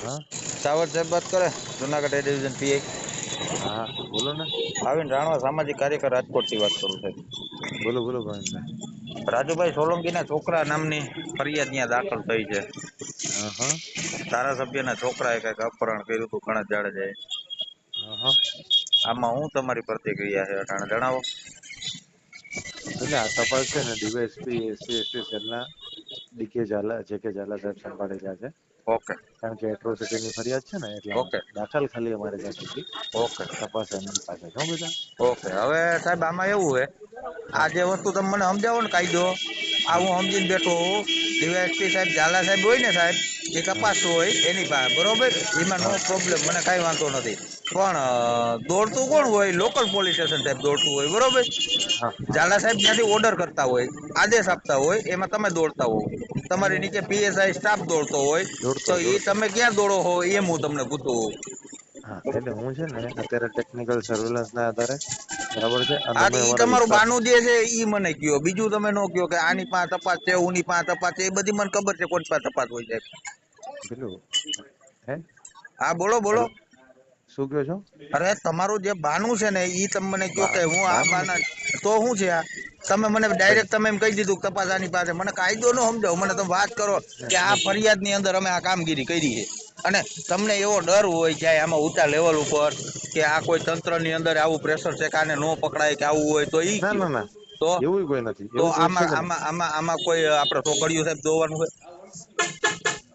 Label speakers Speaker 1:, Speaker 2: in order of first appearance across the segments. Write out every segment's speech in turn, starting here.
Speaker 1: હા?
Speaker 2: સાવર સાહેબ વાત કરે? જુનાગઢ એ ડિવિઝન પીઆઈ
Speaker 1: હા બોલો ને.
Speaker 2: ભાવિન રાણવા સામાજિક કાર્યકર રાજકોટથી વાત કરું સાહેબ
Speaker 1: બોલો બોલો ભાવિનભાઈ.
Speaker 2: રાજુભાઈ સોલંકીના છોકરા નામની ફરિયાદ ત્યાં દાખલ થઈ છે.
Speaker 1: હા હા.
Speaker 2: ધારાસભ્યના છોકરાએ કંઈક અપહરણ કર્યું હતું ઘણા જાડેજાએ.
Speaker 1: જાય હા.
Speaker 2: આમાં હું તમારી પ્રતિક્રિયા છે અટાણે જણાવો.
Speaker 1: એટલે આ તપાસ છે ને ડીવાયએસપી એસસી એસટી સેલના ડીકે ઝાલા જે કે ઝાલા સાહેબ સંભાળી રહ્યા છે.
Speaker 2: ઓકે
Speaker 1: કારણ કે એટ્રોસિટીની ફરિયાદ છે ને એટલે
Speaker 2: ઓકે
Speaker 1: દાખલ ખાલી અમારે ત્યાંથી
Speaker 2: ઓકે
Speaker 1: તપાસ એમની પાસે છે બધા?
Speaker 2: ઓકે હવે સાહેબ આમાં એવું છે આ જે વસ્તુ તમે મને સમજાવો ને કાયદો આ હું સમજીને બેઠો હું ડીવાયએસપી સાહેબ ઝાલા સાહેબ હોય ને સાહેબ એ તપાસ હોય એની પાસે બરોબર? એમાં નો પ્રોબ્લેમ મને કાંઈ વાંધો નથી. પણ દોડતું કોણ હોય? લોકલ પોલીસ સ્ટેશન સાહેબ દોડતું હોય બરોબર? ઝાલા સાહેબ ત્યાંથી ઓર્ડર કરતા હોય આદેશ આપતા હોય એમાં તમે દોડતા હો. તમારી નીચે પીએસઆઈ સ્ટાફ દોડતો હોય તો એ તમે ક્યાં દોડો હો એમ હું તમને પૂછું. છું.
Speaker 1: હા એટલે હું છે ને અત્યારે ટેકનિકલ સર્વેલન્સ ના આધારે બરાબર છે અને
Speaker 2: ઈ તમારું બાનું જે છે ઈ મને કયો. બીજું તમે નો કયો કે આની પાસે તપાસ છે ઉની પાસે તપાસ છે એ બધી મને ખબર છે કોણ પાસે તપાસ હોય
Speaker 1: પેલું હે?
Speaker 2: હા બોલો બોલો.
Speaker 1: શું કહો છો?
Speaker 2: અરે તમારું જે બાનું છે ને ઈ તમે મને કયો કે હું આ
Speaker 1: બાના
Speaker 2: તો શું છે આ? તમે મને ડાયરેક્ટ તમે એમ કહી દીધું કે તપાસ આની પાસે. મને કાયદો નો સમજાવ મને તમે વાત કરો કે આ ફરિયાદની અંદર અમે આ કામગીરી કરી છે. અને તમને એવો ડર હોય કે આમાં ઊંચા લેવલ ઉપર કે આ કોઈ તંત્રની અંદર આવું પ્રેશર છે કે આને નો પકડાય કે આવું હોય તો ઈ
Speaker 1: ના ના ના.
Speaker 2: તો
Speaker 1: એવું કોઈ નથી.
Speaker 2: તો આમાં આમાં આમાં આમાં કોઈ આપણે છોકરીઓ સાહેબ જોવાનું હોય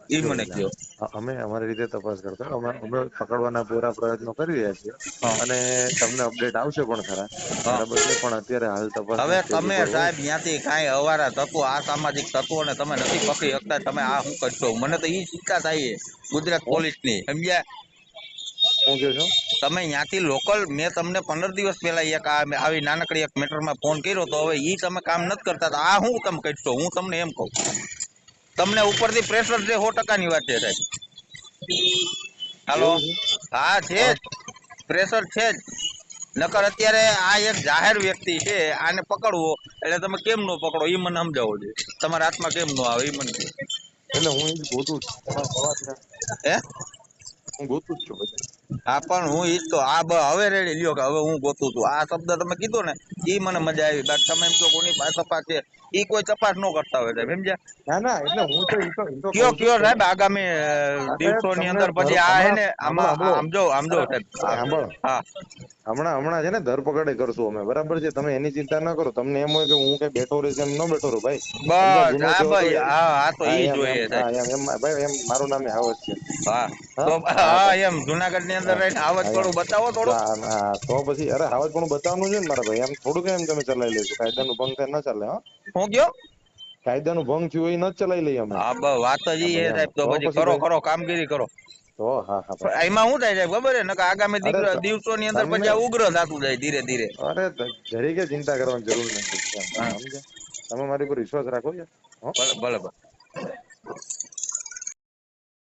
Speaker 2: ઈ મને કયો.
Speaker 1: અમે અમારી રીતે તપાસ કરતા અમે અમે પકડવાના પૂરા પ્રયત્નો કરી રહ્યા છીએ. અને તમને અપડેટ આવશે પણ ખરા.
Speaker 2: હા.
Speaker 1: બરાબર છે પણ અત્યારે હાલ
Speaker 2: હવે તમે સાહેબ ત્યાંથી કાંઈ અવારા તત્વો આ સામાજિક તત્વોને તમે નથી પકડી શકતા. તમે આ શું કરશો? મને તો એ શિક્ષા થાય ગુજરાત પોલીસની. સમજ્યા?
Speaker 1: હું કહો છો?
Speaker 2: તમે ત્યાંથી લોકલ મેં તમને પંદર દિવસ પહેલા એક આવી નાનકડી એક મેટરમાં ફોન કર્યો તો હવે એ તમે કામ નથી કરતા. તો આ શું તમે કરશો? હું તમને એમ કહું. તમને ઉપરથી પ્રેશર છે સો ટકાની વાત છે સાહેબ. હાલો હા છે જ. પ્રેશર છે જ. નકર અત્યારે આ એક જાહેર વ્યક્તિ છે આને પકડવો. એટલે તમે કેમ નો પકડો? એ મને સમજાવો જોઈએ તમારા હાથમાં કેમ નો આવે? એ મને
Speaker 1: એટલે હું ગોતું છું. છે
Speaker 2: હે?
Speaker 1: હું ગોતું જ છું
Speaker 2: હા પણ હું ઈ તો આ હવે રેડી લ્યો કે હવે હું ગોતું છું. આ શબ્દ તમે કીધો ને ઈ મને મજા આવી. બાકી તમે એમ કહો કોની પાસે તપાસ છે. ઈ કોઈ તપાસ ન કરતા હોય સાહેબ સમજ્યા?
Speaker 1: ના ના એટલે હું તો ઈ તો
Speaker 2: કયો કયો સાહેબ આગામી દિવસો
Speaker 1: તમને
Speaker 2: અંદર પછી આ હે
Speaker 1: હમણાં
Speaker 2: ને
Speaker 1: હમણાં
Speaker 2: આમાં આમ જો આમ જો સાહેબ.
Speaker 1: સાંભળો
Speaker 2: હા.
Speaker 1: હમણાં હમણાં છે ને ધરપકડે કરશું અમે બરાબર છે? તમે એની ચિંતા ના કરો. તમને એમ હોય કે હું કઈ બેઠો રહીશ એમ ન બેઠો રહું ભાઈ.
Speaker 2: બસ હા ભાઈ હા આ તો ઈ જોઈએ સાહેબ.
Speaker 1: એમ ભાઈ એમ મારું નામ હાવજ છે.
Speaker 2: હા.
Speaker 1: હા?
Speaker 2: એમ જુનાગઢ ની અંદર રહીને થોડું બતાવો થોડું.
Speaker 1: તો પછી અરે હાવજ પણ બતાવવાનું છે ને મારા ભાઈ. એમ થોડું કેમ તમે ચલાવી લેશો કાયદાનું ભંગ થાય ન ચાલે હા.
Speaker 2: હું ગયો
Speaker 1: કાયદાનું ભંગ થયું એ ન ચલાવી લઈએ અમે.
Speaker 2: હા બસ વાત જ
Speaker 1: એમ
Speaker 2: સાહેબ તો પછી કરો કરો કામગીરી કરો.
Speaker 1: તો હા હા
Speaker 2: એમાં શું થાય સાહેબ ખબર છે? આગામી
Speaker 1: દિવસો
Speaker 2: ની અંદર પછી ઉગ્ર થતું જાય ધીરે ધીરે.
Speaker 1: અરે જરીકે ચિંતા કરવાની જરૂર નથી. તમે મારી પર વિશ્વાસ રાખો
Speaker 2: છો? ભલે ભલે.